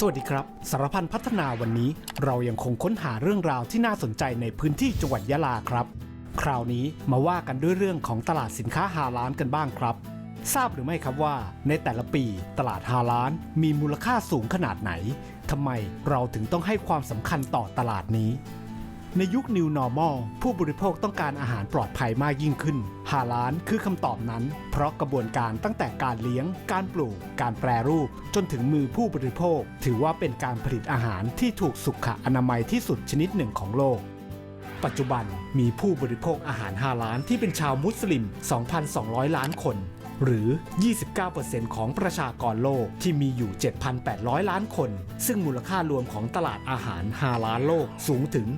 สวัสดีครับ สารพันพัฒนาวันนี้ เรายังคงค้นหาเรื่องราวที่น่าสนใจในพื้นที่จังหวัดยะลาครับ คราวนี้มาว่ากันด้วยเรื่องของตลาดสินค้าฮาล้านกันบ้างครับ ทราบหรือไม่ครับว่า ในแต่ละปีตลาดฮาล้านมีมูลค่าสูงขนาดไหนทำไมเราถึงต้องให้ความสำคัญต่อตลาดนี้ ในยุค New Normal ผู้บริโภคต้องการอาหารปลอดภัยมากยิ่งขึ้น ฮาลานคือคำตอบนั้น เพราะกระบวนการตั้งแต่การเลี้ยง การปลูก การแปรรูป จนถึงมือผู้บริโภค ถือว่าเป็นการผลิตอาหารที่ถูกสุขอนามัยที่สุดชนิดหนึ่งของโลก ปัจจุบันมีผู้บริโภคอาหารฮาลาลที่เป็นชาวมุสลิม 2,200 ล้านคน หรือ 29%ของประชากรโลกที่มีอยู่ 7,800 ล้านคน ซึ่งมูลค่ารวมของตลาดอาหารฮาลาลโลกสูงถึง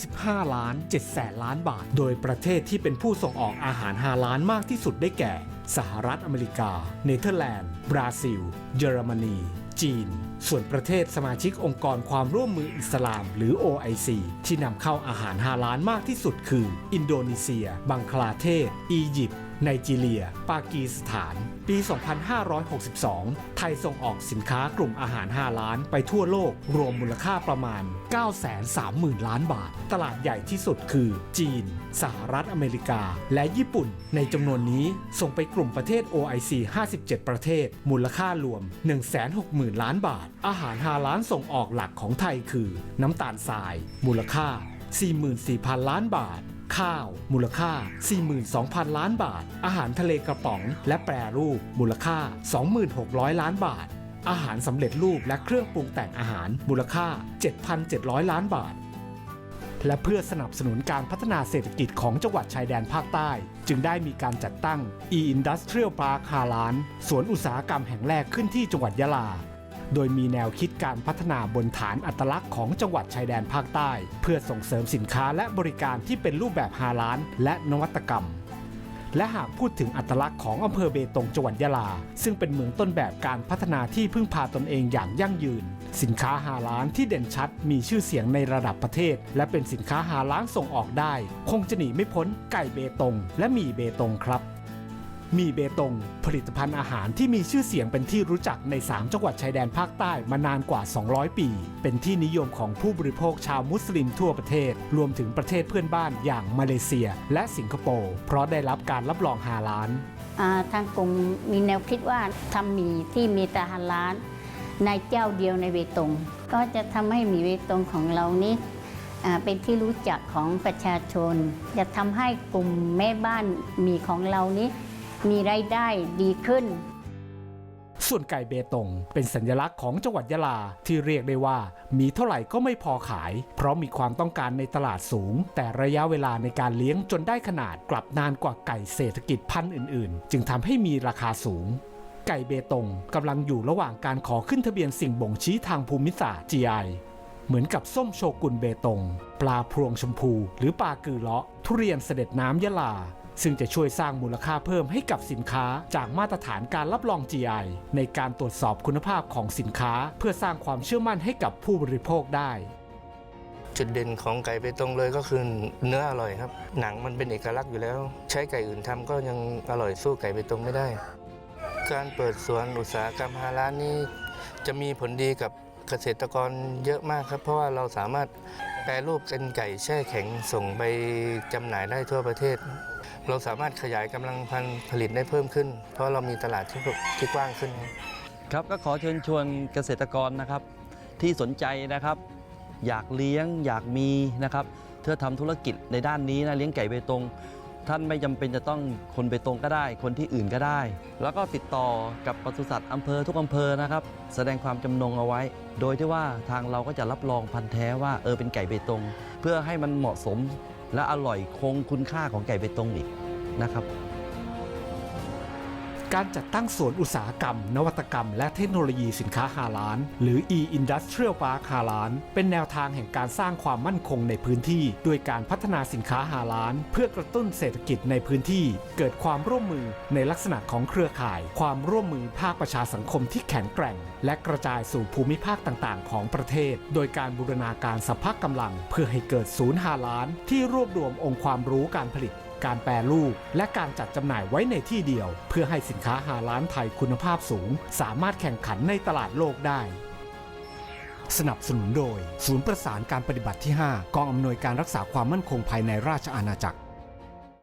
35 ล้าน7แสนล้านบาท โดยประเทศที่เป็นผู้ส่งออกอาหารฮาลาลมากที่สุดได้แก่ สหรัฐอเมริกา เนเธอร์แลนด์ บราซิล เยอรมนี จีน ส่วนประเทศสมาชิกองค์กรความร่วมมืออิสลาม หรือ OIC ที่นำเข้าอาหารฮาลาลมากที่สุดคือ อินโดนีเซีย บังคลาเทศ อียิปต์ ไนจีเรีย ปากีสถาน ปี 2562 ไทยส่งออกสินค้ากลุ่มอาหาร 5 ล้านไปทั่วโลก รวมมูลค่าประมาณ 930,000 ล้านบาท ตลาดใหญ่ที่สุดคือ จีน สหรัฐอเมริกา และญี่ปุ่น ในจำนวนนี้ส่งไปกลุ่มประเทศ OIC 57 ประเทศ มูลค่ารวม 160,000 ล้านบาท อาหารฮาล้านส่งออกหลักของไทยคือ น้ำตาลทราย มูลค่า 44,000 ล้านบาท ข้าว มูลค่า 42,000 ล้านบาท อาหารทะเลกระป๋อง และแปรรูป มูลค่า 2,600 ล้านบาท อาหารสำเร็จรูปและเครื่องปรุงแต่งอาหาร มูลค่า 7,700 ล้านบาท และเพื่อสนับสนุนการพัฒนาเศรษฐกิจของจังหวัดชายแดนภาคใต้ จึงได้มีการจัดตั้ง e-Industrial Park ฮาลานสวนอุตสาหกรรมแห่งแรกขึ้นที่จังหวัดยะลา โดยมีแนวคิดการพัฒนาบนฐานอัตลักษณ์ของจังหวัดชายแดนภาคใต้ เพื่อส่งเสริมสินค้าและบริการที่เป็นรูปแบบฮาลานและนวัตกรรม และหากพูดถึงอัตลักษณ์ของอำเภอเบตงจังหวัดยะลา ซึ่งเป็นเมืองต้นแบบการพัฒนาที่พึ่งพาตนเองอย่างยั่งยืน สินค้าฮาลานที่เด่นชัด มีชื่อเสียงในระดับประเทศ และเป็นสินค้าฮาลานส่งออกได้ คงจะหนีไม่พ้นไก่เบตงและหมี่เบตงครับ มีเบตง ผลิตภัณฑ์อาหารที่มีชื่อเสียงเป็นที่รู้จักใน 3 จังหวัดชายแดนภาคใต้มานานกว่า 200 ปี เป็นที่นิยมของผู้บริโภคชาวมุสลิมทั่วประเทศ รวมถึงประเทศเพื่อนบ้านอย่างมาเลเซีย และสิงคโปร์เพราะได้รับการรับรองฮาลาลทางกลุ่มมีแนวคิดว่าทำหมี่ที่มีแต่ฮาลาลในเจ้าเดียวในเบตง ก็จะทำให้หมี่เบตงของเรานี้เป็นที่รู้จักของประชาชน จะทำให้กลุ่มแม่บ้านหมี่ของเรานี้ มีรายได้ดีขึ้น ส่วนไก่เบตงเป็นสัญลักษณ์ของจังหวัดยะลาที่เรียกได้ว่า มีเท่าไหร่ก็ไม่พอขาย เพราะมีความต้องการในตลาดสูง แต่ระยะเวลาในการเลี้ยงจนได้ขนาดกลับนานกว่าไก่เศรษฐกิจพันธุ์อื่นๆ จึงทำให้มีราคาสูงไก่เบตงกำลังอยู่ระหว่างการขอขึ้นทะเบียนสิ่งบ่งชี้ทางภูมิศาสตร์ GI เหมือนกับส้มโชกุนเบตง ปลาพรวงชมพู หรือปลากือเลาะ ทุเรียนเสด็จน้ำยะลา ซึ่งจะช่วยสร้างมูลค่าเพิ่มให้กับสินค้าจากมาตรฐานการรับรอง GI ในการตรวจสอบคุณภาพของสินค้า เพื่อสร้างความเชื่อมั่นให้กับผู้บริโภคได้ จุดเด่นของไก่เบตรงเลยก็คือเนื้ออร่อยครับ หนังมันเป็นเอกลักษณ์อยู่แล้ว ใช้ไก่อื่นทำก็ยังอร่อยสู้ไก่เบตรงไม่ได้ การเปิดสวนอุตสาหกรรมฮาลาลนี่จะมีผลดีกับเกษตรกรเยอะมากครับ เพราะว่าเราสามารถแปรรูปเป็นไก่แช่แข็งส่งไปจำหน่ายได้ทั่วประเทศ เราสามารถขยายกำลังพันผลิตได้เพิ่มขึ้น เพราะเรามีตลาดที่ที่กว้างขึ้น ครับก็ขอเชิญชวนเกษตรกรนะครับ ที่สนใจนะครับ อยากเลี้ยงอยากมีนะครับเพื่อทำธุรกิจในด้านนี้นะเลี้ยงไก่เบตงท่านไม่จำเป็นจะต้องคนเบตงก็ได้ คนที่อื่นก็ได้ แล้วก็ติดต่อกับปศุสัตว์อำเภอทุกอำเภอนะครับ แสดงความจำนงเอาไว้ โดยที่ว่าทางเราก็จะรับรองพันธุ์แท้ว่าเออเป็นไก่เบตง เพื่อให้มันเหมาะสม และอร่อยคงคุณค่าของไก่เบตงอีกนะครับ การจัดตั้งสวนอุตสาหกรรม นวัตกรรม และเทคโนโลยีสินค้าฮาลาน หรือ e-Industrial Park ฮาลาน เป็นแนวทางแห่งการสร้างความมั่นคงในพื้นที่ด้วยการพัฒนาสินค้าฮาลาน เพื่อกระตุ้นเศรษฐกิจในพื้นที่ เกิดความร่วมมือในลักษณะของเครือข่าย ความร่วมมือภาคประชาสังคมที่แข็งแกร่ง และกระจายสู่ภูมิภาคต่างๆ ของประเทศ โดยการบูรณาการสภาพกำลัง เพื่อให้เกิดศูนย์ฮาลาน ที่รวบรวมองค์ความรู้การผลิต การแปรรูป และการจัดจำหน่ายไว้ในที่เดียว เพื่อให้สินค้าฮาล้านไทยคุณภาพสูง สามารถแข่งขันในตลาดโลกได้สนับสนุนโดย ศูนย์ประสานการปฏิบัติที่ 5 กองอำนวยการรักษาความมั่นคงภายในราชอาณาจักร